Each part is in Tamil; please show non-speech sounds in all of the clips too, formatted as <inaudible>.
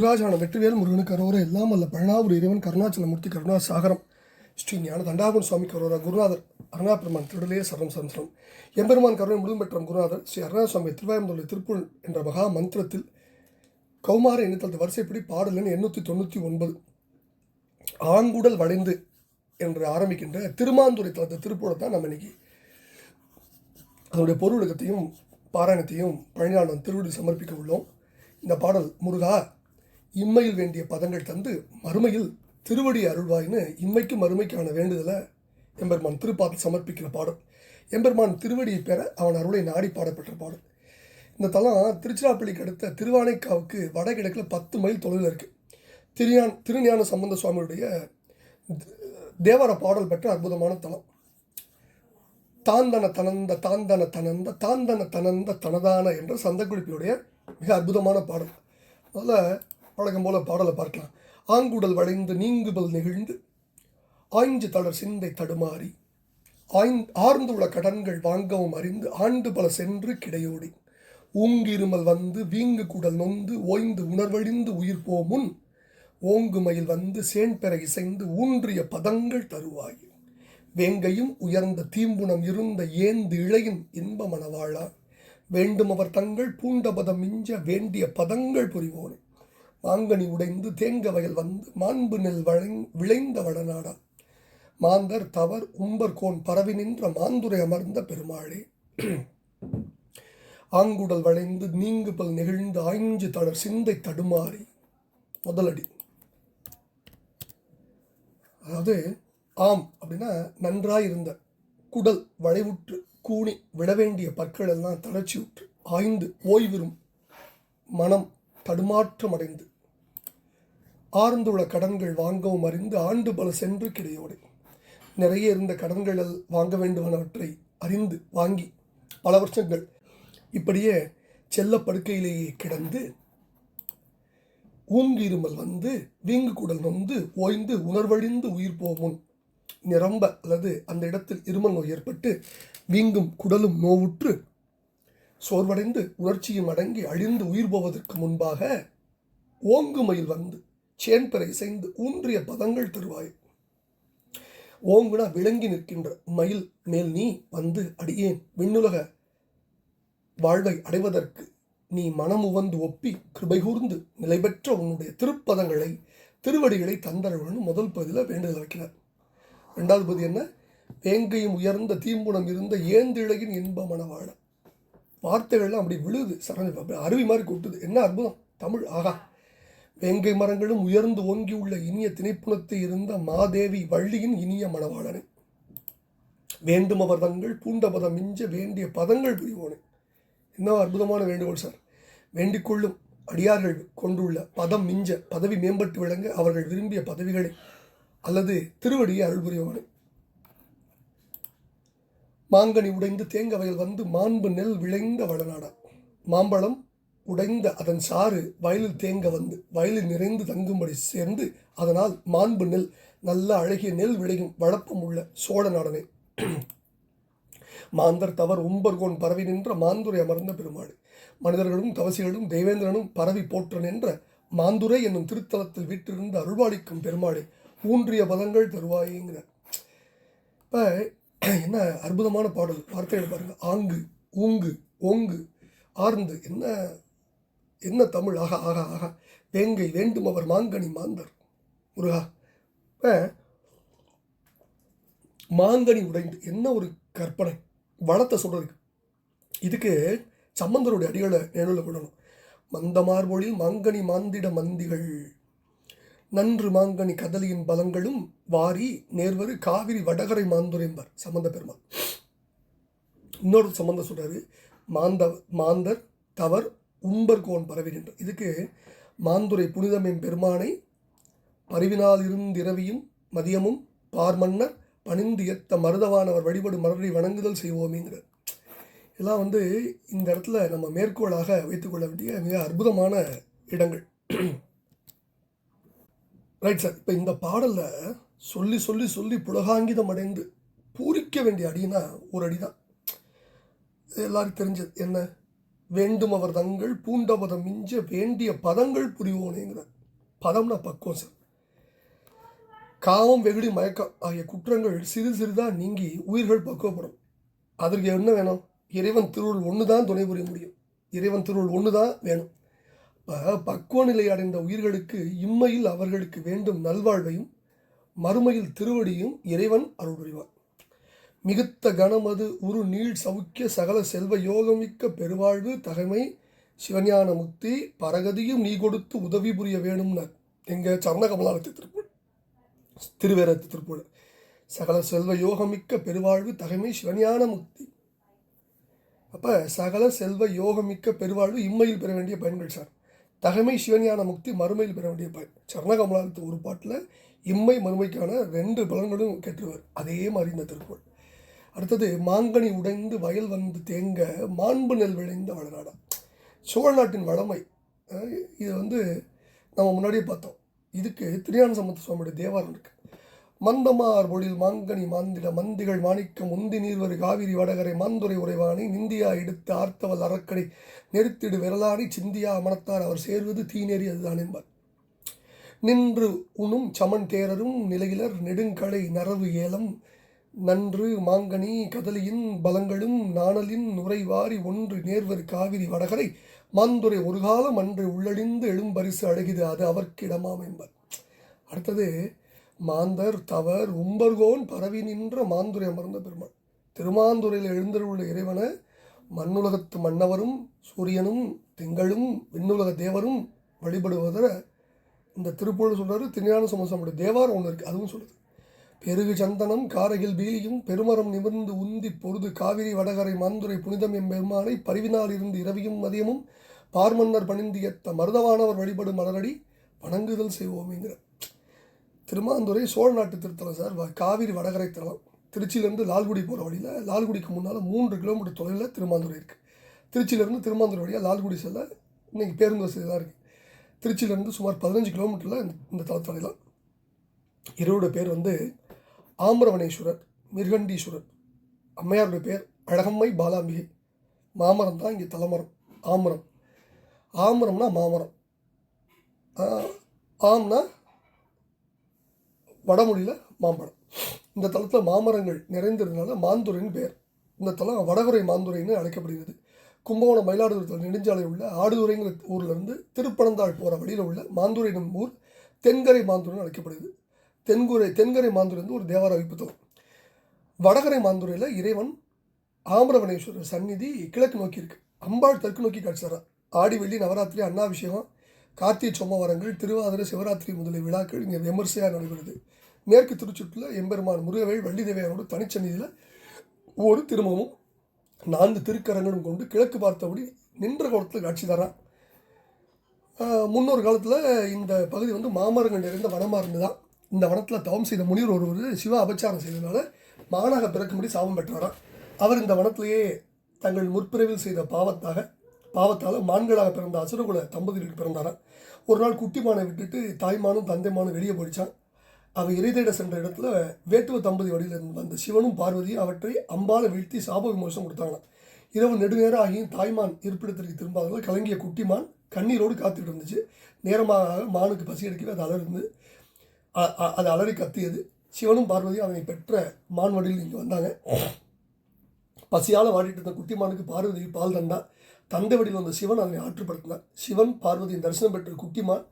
முருகாசான வெற்றிவேல் முருகனுக்கு கரோர எல்லாம் அல்ல. பழனாவூர் இறைவன் கருணாச்சலமூர்த்தி கருணா சாகரம் ஸ்ரீ ஞான தண்டாகுன் சுவாமி கரோரா குருநாதர். அருணாபெருமான் திருடலே சரணம் சந்திரம் எம்பெருமான் கருணை முழுதும் பெற்ற குருநாதர் ஸ்ரீ அருணா சுவாமி திருவாயம்புள்ள திருப்புள் என்ற மகா மந்திரத்தில் கௌமார எண்ணத்தல் வரிசைப்படி பாடல் எண்ணூற்றி தொண்ணூற்றி ஒன்பது. ஆங்குடல் வளைந்து என்று ஆரம்பிக்கின்ற திருமாந்துரை தளத்த திருப்பூரை தான் நம்ம இன்னைக்கு அதனுடைய பொருளகத்தையும் பாராயணத்தையும் பழனியாளன் திருவிடி சமர்ப்பிக்க உள்ளோம். இந்த பாடல் முருகா இம்மையில் வேண்டிய பதங்கள் தந்து மறுமையில் திருவடி அருள்வாயின்னு இம்மைக்கும் மறுமைக்கான வேண்டுதலை எம்பெருமான் திருப்பாத்தில் சமர்ப்பிக்கிற பாடல். எம்பெருமான் திருவடியை பெற அவன் அருளை நாடி பாடப்பட்ட பாடல். இந்த தலம் திருச்சிராப்பள்ளிக்கு அடுத்த திருவானைக்காவுக்கு வடகிழக்கில் பத்து மைல் தொலைவில் இருக்குது திருஞான் திருஞான சம்பந்த சுவாமியுடைய தேவார பாடல் பெற்ற அற்புதமான தலம். தாந்தன தனந்த தாந்தன தனந்த தாந்தன தனந்த தனதான என்ற சந்தக்குறிப்பியுடைய மிக அற்புதமான பாடல். அதில் வழக்கம் போல பாடலை பார்க்கலாம். ஆங்குடல் வளைந்து நீங்குபல் நெகிழ்ந்து ஆய்ஞ்சு தளர் சிந்தை தடுமாறி ஆய்ந் ஆர்ந்துள்ள கடன்கள் வாங்கவும் அறிந்து ஆண்டு பல சென்று கிடையோடி. ஊங்கிருமல் வந்து வீங்கு குடல் நொந்து ஓய்ந்து உணர்வழிந்து உயிர் போமுன் ஓங்குமையில் வந்து சேன்பெற இசைந்து ஊன்றிய பதங்கள் தருவாய். வேங்கையும் உயர்ந்த தீம்புணம் இருந்த ஏந்து இழையின் இன்ப மணவாளா வேண்டும் அவர் தங்கள் பூண்டபதம் மிஞ்ச வேண்டிய பதங்கள் புரிவோனே. மாங்கனி உடைந்து தேங்க வயல் வந்து மாண்பு நெல் வளை விளைந்த வடநாடா மாந்தர் தவர் உம்பர்கோன் பரவி நின்ற மாந்துரை அமர்ந்த பெருமாளே. <clears throat> ஆங்குடல் வளைந்து நீங்குபல் நெகிழ்ந்து ஆய்ஞ்சு தளர் சிந்தை தடுமாறி. முதலடி. அதாவது ஆம் அப்படின்னா நன்றாயிருந்த குடல் வளைவுற்று கூணி விட வேண்டிய பற்கள் எல்லாம் தளர்ச்சி உற்று ஆய்ந்து ஓய்விரும் மனம் தடுமாற்றம் அடைந்து ஆர்ந்துள்ள கடன்கள் வாங்கவும் அறிந்து ஆண்டு பல சென்று கிடையோடு. நிறைய இருந்த கடன்கள் வாங்க வேண்டுமானவற்றை அறிந்து வாங்கி பல வருஷங்கள் இப்படியே செல்ல படுக்கையிலேயே கிடந்து ஊங்கிருமல் வந்து வீங்கு குடல் நொந்து ஓய்ந்து உணர்வழிந்து உயிர் போமுன் நிரம்ப அல்லது அந்த இடத்தில் இருமல் நோய் ஏற்பட்டு வீங்கும் குடலும் நோவுற்று சோர்வடைந்து உணர்ச்சியும் அடங்கி அழிந்து உயிர் போவதற்கு முன்பாக ஓங்குமயில் வந்து சேன்பரை இசைந்து ஊன்றிய பதங்கள் தருவாய். ஓங்குனா விளங்கி நிற்கின்ற மயில் மேல் நீ வந்து அடியேன். விண்ணுலக வாழ்வை அடைவதற்கு நீ மனமுவந்து ஒப்பி கிருபை கூர்ந்து நிலை பெற்ற உன்னுடைய திருப்பதங்களை திருவடிகளை தந்தரவன்னு முதல் பகுதியில் வேண்டுதல் வைக்கிறார் ரெண்டாவது பகுதி என்ன? வேங்கையும் உயர்ந்த தீம்புணம் இருந்த ஏந்திழையின் இன்ப மனவாழ வார்த்தைகள்லாம் அப்படி விழுது சரண் அருவி மாதிரி கூட்டுது. என்ன அற்புதம்? தமிழ் ஆகா. வேங்கை மரங்களும் உயர்ந்து ஓங்கி உள்ள இனிய திணைப்புணத்தை இருந்த மாதேவி வள்ளியின் இனிய மணவாளனே. வேண்டும் அவர் தங்கள் பூண்டபதம் மிஞ்ச வேண்டிய பதங்கள் புரிவோனே. என்ன அற்புதமான வேண்டுகோள் சார். வேண்டிக்கொள்ளும் அடியார்கள் கொண்டுள்ள பதம் மிஞ்ச பதவி மேம்பட்டு விளங்க அவர்கள் விரும்பிய பதவிகளை அல்லது திருவடியை அருள் புரிவானே. மாங்கனி உடைந்து தேங்க வயல் வந்து மாண்பு நெல் விளைந்த வளநாடா. மாம்பழம் உடைந்த அதன் சாறு வயலில் தேங்க வந்து வயலில் நிறைந்து தங்கும்படி சேர்ந்து அதனால் மாண்பு நெல் நல்ல அழகிய நெல் விளையும் வழப்பம் உள்ள சோழ நாடனே. மாந்தர் தவர் உம்பர்கோன் பரவி நின்ற மாந்துரை அமர்ந்த பெருமாள். மனிதர்களும் தவசிகளும் தேவேந்திரனும் பரவி போற்ற நின்ற மாந்துரை என்னும் திருத்தலத்தில் வீற்றிருந்த அருள்வாளிக்கும் பெருமாளே ஊன்றிய பதங்கள் தருவாயேங்கிறார் இப்போ என்ன அற்புதமான பாடல். வார்த்தைகள் பாருங்கள் ஆங்கு ஊங்கு ஓங்கு ஆர்ந்து. என்ன என்ன தமிழ்? ஆகா ஆகா ஆகா வேங்கை வேண்டும் அவர் மாங்கனி மாந்தர். முருகா மாங்கனி உடைந்து என்ன ஒரு கற்பனை? வளத்தை சொல்கிறதுக்கு இதுக்கு சம்பந்தருடைய அடிகளை நினைவில் கொள்ளணும் மந்தமார்பொழில் மாங்கனி மாந்திட மந்திகள். நன்று மாங்கனி கதலியின் பலங்களும் வாரி நேர்வரு காவிரி வடகரை மாந்துரைம்பார் சம்பந்த பெருமாள். இன்னொரு சம்பந்தம் சொல்கிறாரு மாந்த மாந்தர் தவர் உம்பர்கோன் பரவிகின்ற. இதுக்கு மாந்துரை புனிதமின் பெருமானை பரிவினாலிருந்திரவியும் மதியமும் பார்மன்னர் பணிந்து எத்த மருதவானவர் வழிபடு மறுபடி வணங்குதல் செய்வோமேங்கிறார் இதெல்லாம் வந்து இந்த இடத்துல நம்ம மேற்கோளாக வைத்துக்கொள்ள வேண்டிய மிக அற்புதமான இடங்கள். ரைட் சார் இப்போ இந்த பாடலில் சொல்லி சொல்லி சொல்லி புலகாங்கிதம் அடைந்து பூரிக்க வேண்டிய அடினா ஒரு அடி தான் எல்லாருக்கும் தெரிஞ்சது. என்ன? வேண்டும் அவர் தங்கள் பூண்டபதம் மிஞ்ச வேண்டிய பதங்கள் புரிவோனேங்கிறார் பதம்னா பக்குவம் சார். காமம் வெகுடி மயக்கம் ஆகிய குற்றங்கள் சிறு சிறிதாக நீங்கி உயிர்கள் பக்குவப்படும். அதற்கு என்ன வேணும்? இறைவன் திருவுள் ஒன்று தான் துணை புரிய முடியும். இறைவன் திருவுள் ஒன்று தான் வேணும் பக்குவ நிலை அடைந்த உயிர்களுக்கு இம்மையில் அவர்களுக்கு வேண்டும் நல்வாழ்வையும் மறுமையில் திருவடியும் இறைவன் அருள் புரிவார் மிகுத்த கணமது உரு நீள் சவுக்கிய சகல செல்வ யோகமிக்க பெருவாழ்வு தகைமை சிவஞான முக்தி பரகதியும் நீ கொடுத்து உதவி புரிய வேணும்னார் எங்கள் சரணகமலாலத்து திருப்பூர் திருவேரத்து திருப்பூர். சகல செல்வ யோகமிக்க பெருவாழ்வு தகைமை சிவஞான முக்தி. அப்போ சகல செல்வ யோகமிக்க பெருவாழ்வு இம்மையில் பெற வேண்டிய பயன்கள் சார். தகைமை சிவஞான முக்தி மறுமையில் பெற வேண்டிய பயன் சரணகமலாலத்து ஒரு பாட்டில் இம்மை மறுமைக்கான ரெண்டு பலன்களும் கேட்டுருவார். அதே மாதிரி இந்த திருக்குறள் அடுத்தது மாங்கனி உடைந்து வயல் வந்து தேங்க மாண்பு நெல் விளைந்த வளநாடா சோழ நாட்டின் வளமை இது வந்து நம்ம முன்னாடியே பார்த்தோம். இதுக்கு திருஞான சம்பந்த சுவாமியுடைய தேவாரம் இருக்கு. மந்தமார் பொழில் மாங்கனி மாந்திட மந்திகள் மாணிக்கம் உந்தி நீர்வரு காவிரி வடகரை மாந்துரை உறைவாணி நிந்தியா எடுத்து ஆர்த்தவல் அறக்கடை நெருத்திடு விரலாடி சிந்தியா மனத்தார் அவர் சேர்வது தீநெறி அதுதான் என்பார். நின்று உணும் சமன் தேரரும் நிலையிலர் நெடுங்கலை நரவு ஏலம் நன்று மாங்கனி கதலியின் பலங்களும் நாணலின் நுரைவாரி ஒன்று நேர்வர் காவிரி வடகரை மாந்துரை ஒரு காலம் அன்று உள்ளழிந்து எழும்பரிசு அழகிது அது அவர்க்கிடமாம் என்பர். அடுத்தது மாந்தர் தவர் உம்பர்கோன் பரவி நின்ற மாந்துரை அமர்ந்த பெருமாள். திருமாந்துரையில் எழுந்தருள்ள இறைவனை மண்ணுலகத்து மன்னவரும் சூரியனும் திங்களும் விண்ணுலக தேவரும் வழிபடுவதை இந்த திருப்பூர் சொல்றாரு திருஞான சமசமுடைய தேவாரம் ஒன்று இருக்குது அதுவும் சொல்லுது. பெருகு சந்தனம் காரையில் பீலியும் பெருமரம் நிமிர்ந்து உந்தி பொருது காவிரி வடகரை மாந்துரை புனிதம் எம்பெருமானை பரிவினால் இருந்து இரவியும் மதியமும் பார்மன்னர் பணிந்தியத்த மருதவானவர் வழிபடும் மலரடி வணங்குதல் செய்வோமேங்கிற திருமாந்துரை சோழ நாட்டு திருத்தலம் சார் வ- காவிரி வடகரை தலம் திருச்சியிலேருந்து லால்குடி போகிற வழியில் லால்குடிக்கு முன்னால் மூன்று கிலோமீட்டர் தொலைவில் திருமாந்துரை இருக்குது திருச்சியிலேருந்து திருமாந்துரை வழியாக லால்குடி செல்ல இன்றைக்கி பேருந்து வசதியெல்லாம் இருக்குது திருச்சியிலேருந்து சுமார் பதினஞ்சு கிலோமீட்டரில் இந்த இந்த இரவோட பேர் வந்து ஆம்பரவனேஸ்வரர் மிருகண்டீஸ்வரர். அம்மையாருடைய பேர் அழகம்மை பாலாம்பிகை. மாமரம் தான் இங்கே தலைமரம் ஆமரம். ஆமரம்னா மாமரம். ஆம்னா வடமொழியில் மாம்பழம். இந்த தளத்தில் மாமரங்கள் நிறைந்திருந்தனால மாந்துரைன்னு பேர். இந்த தலம் வடகுறை மாந்துரைன்னு அழைக்கப்படுகிறது. கும்பகோணம் மயிலாடுதுறை நெடுஞ்சாலை உள்ள ஆடுதுறைங்கிற ஊரில் இருந்து திருப்பனந்தாள் போகிற வழியில் உள்ள மாந்துரை என்னும் ஊர் தென்கரை மாந்துரைன்னு அழைக்கப்படுகிறது. தென்குரை தென்கரை மாந்துரை வந்து ஒரு தேவார புத்தகம் வடகரை மாந்துரையில் இறைவன் ஆமரவனேஸ்வரர் சந்நிதி கிழக்கு நோக்கி இருக்கு. அம்பாள் தெற்கு நோக்கி காட்சி ஆடி வெள்ளி நவராத்திரி அன்னாபிஷேகம் கார்த்திகை சோமவாரங்கள் திருவாதிரை சிவராத்திரி முதலிய விழாக்கள் இங்கே விமர்சையாக நடைபெறுது. மேற்கு திருச்சுற்றில் எம்பெருமான் முருகவேள் வள்ளி தேவையாரோட தனிச்சந்நிதியில் ஒரு திருமமும் நான்கு திருக்கரங்களும் கொண்டு கிழக்கு பார்த்தபடி நின்ற கோலத்தில் காட்சி தரான் முன்னொரு காலத்தில் இந்த பகுதி வந்து மாமரங்கள் நிறைந்த வனமாக இருந்துதான் இந்த வனத்தில் தவம் செய்த முனிவர் ஒருவர் சிவ அபச்சாரம் செய்ததுனால மகனாக பிறக்கும்படி சாபம் பெற்றாராம் அவர் இந்த வனத்திலேயே தங்கள் முற்பிறவில் செய்த பாவத்தாக பாவத்தால் மான்களாக பிறந்த அசுரகுல தம்பதிகளுக்கு பிறந்தாராம் ஒரு நாள் குட்டிமானை விட்டுட்டு தாய்மானும் தந்தைமானும் வெளியே போயிடுச்சான். அவ இறை தேட சென்ற இடத்துல வேட்டுவ தம்பதி வழியில் இருந்து வந்த சிவனும் பார்வதியும் அவற்றை அம்பால வீழ்த்தி சாப விமோசனம் கொடுத்தாங்களாம். இரவு நெடுநேரம் ஆகியும் தாய்மான் இருப்பிடத்திற்கு திரும்பாததால் கலங்கிய குட்டிமான் கண்ணீரோடு காத்துக்கிட்டு இருந்துச்சு. நேரமாக மானுக்கு பசி எடுக்கவே அது அலர்ந்து அது அலறி கத்தியது. சிவனும் பார்வதியும் அவனை பெற்ற மான் வடியில் இங்கே வந்தாங்க. பசியால் வாடிட்டு இருந்த குட்டிமானுக்கு பார்வதி பால் தந்தா. தந்தை வடிவில் வந்த சிவன் அதனை ஆற்றுப்படுத்தினார் சிவன் பார்வதியின் தரிசனம் பெற்ற குட்டிமான்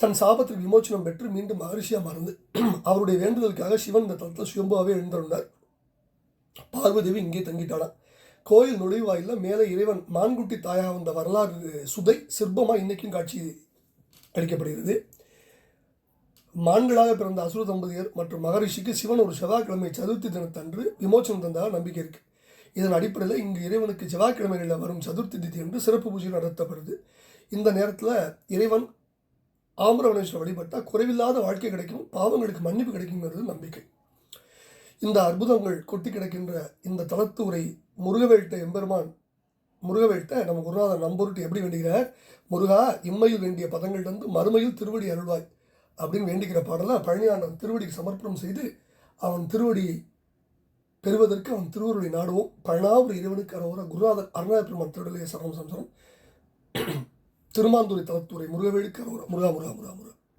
தன் சாபத்திற்கு விமோச்சனம் பெற்று மீண்டும் மகரிஷியாக மறந்து. அவருடைய வேண்டுதலுக்காக சிவன் இந்த தளத்தில் சுயம்புவாகவே எழுந்திருந்தார் பார்வதேவி இங்கே தங்கிட்டாளாம். கோயில் நுழைவாயில் மேலே இறைவன் மான்குட்டி தாயாக வந்த வரலாறு சுதை சிற்பமாக இன்றைக்கும் காட்சி அளிக்கப்படுகிறது. மான்களாக பிறந்த அசுர தம்பதியர் மற்றும் மகரிஷிக்கு சிவன் ஒரு செவ்வாய்க்கிழமை சதுர்த்தி தினத்தன்று விமோச்சனம் தந்ததாக நம்பிக்கை இருக்கு. இதன் அடிப்படையில் இங்கு இறைவனுக்கு செவ்வாய்க்கிழமைகளில் வரும் சதுர்த்தி திதி என்று சிறப்பு பூஜை நடத்தப்படுது. இந்த நேரத்தில் இறைவன் ஆம்பரவனேஸ்வரர் வழிபட்டால் குறைவில்லாத வாழ்க்கை கிடைக்கும் பாவங்களுக்கு மன்னிப்பு கிடைக்குங்கிறது நம்பிக்கை. இந்த அற்புதங்கள் கொட்டி கிடக்கின்ற இந்த தளத்துரை உரை முருகவேட்ட எம்பெருமான் முருகவேட்ட நம்ம குருநாதன் நம்பொருட்டு எப்படி வேண்டுகிறார்? முருகா இம்மையில் வேண்டிய பதங்கள் தந்து மறுமையில் திருவடி அருள்வாய். அப்படின்னு வேண்டிக்கிற பாடலாக பழனியாண்டன் திருவடிக்கு சமர்ப்பணம் செய்து அவன் திருவடியை பெறுவதற்கு அவன் திருவருளை நாடுவோம். பழனாவூர் இறைவனுக்கு அரோர குருநாதர் அருணாத பெருமான் திருடலைய சரணம் சம்சரம் திருமாந்துரை தலத்துறை முருகவேலுக்கு அரோர முருகா முருகா முருகா முருகா.